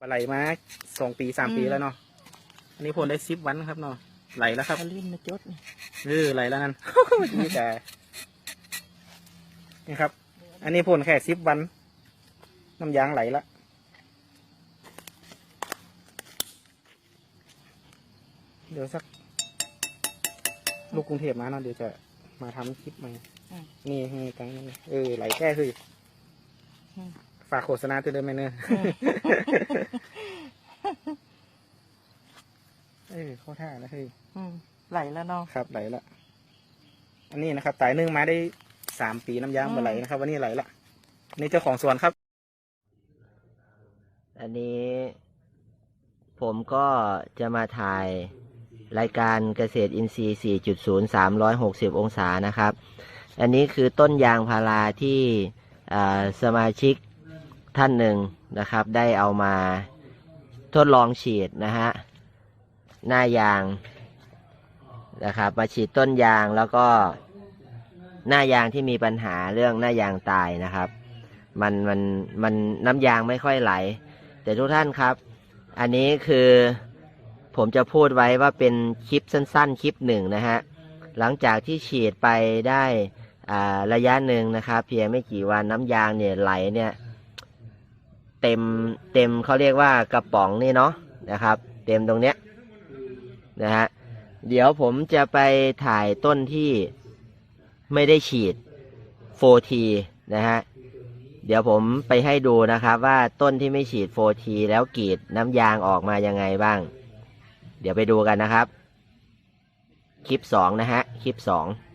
ปลาไหลมาสองปีสามปีแล้วเนาะ อันนี้พ่นได้สิบวันครับเนาะ ไหลแล้วครับเอาลิ้นมาจดนี่เออไหลแล้วนั่นนี่แต่นี่ครับ อันนี้พ่นแค่สิบวัน น้ำยางไหลละเดี๋ยวสัก ลูกกรุงเทพมาเนาะเดี๋ยวจะมาทำคลิปใหม่อืมนี่นี่กังนี่เออไหลแก้คืออืม ฝากโฆษณาตัวเดิมไหมเนอะเออเข้าท่านะเฮ้ยอืมไหลแล้วเนาะครับไหลละ อันนี้นะครับตายนึ่งมาได้สามปีน้ำยางอืมมาไหลนะครับ วันนี้ไหลละนี่เจ้าของสวนครับ อันนี้ ผมก็จะมาถ่ายรายการเกษตรอินทรีย์ 4.0 360 องศานะครับ อันนี้คือต้นยางพาราที่อ่าสมาชิก ท่านหนึ่งนะครับ ได้เอามาทดลองฉีดนะฮะหน้ายางนะครับ มาฉีดต้นยางแล้วก็หน้ายางที่มีปัญหาเรื่องหน้ายางตายนะครับ มันมันมันน้ำยางไม่ค่อยไหล แต่ทุกท่านครับ อันนี้คือผมจะพูดไว้ว่าเป็นคลิปสั้น ๆ คลิปหนึ่งนะฮะหลังจากที่ฉีดไปได้ระยะหนึ่งนะครับ เพียงไม่กี่วันน้ำยางเนี่ยไหลเนี่ย เต็มเต็มเขาเรียกว่ากระป๋องนี่เนาะนะครับ เต็มตรงเนี้ยนะฮะเดี๋ยวผมจะไปถ่ายต้นที่ไม่ได้ฉีด 4T นะฮะเดี๋ยวผมไปให้ดูนะครับ ว่าต้นที่ไม่ฉีด 4T แล้วกรีดน้ำยางออกมายังไงบ้าง เดี๋ยวไปดูกันนะครับ คลิป 2 นะฮะ คลิป 2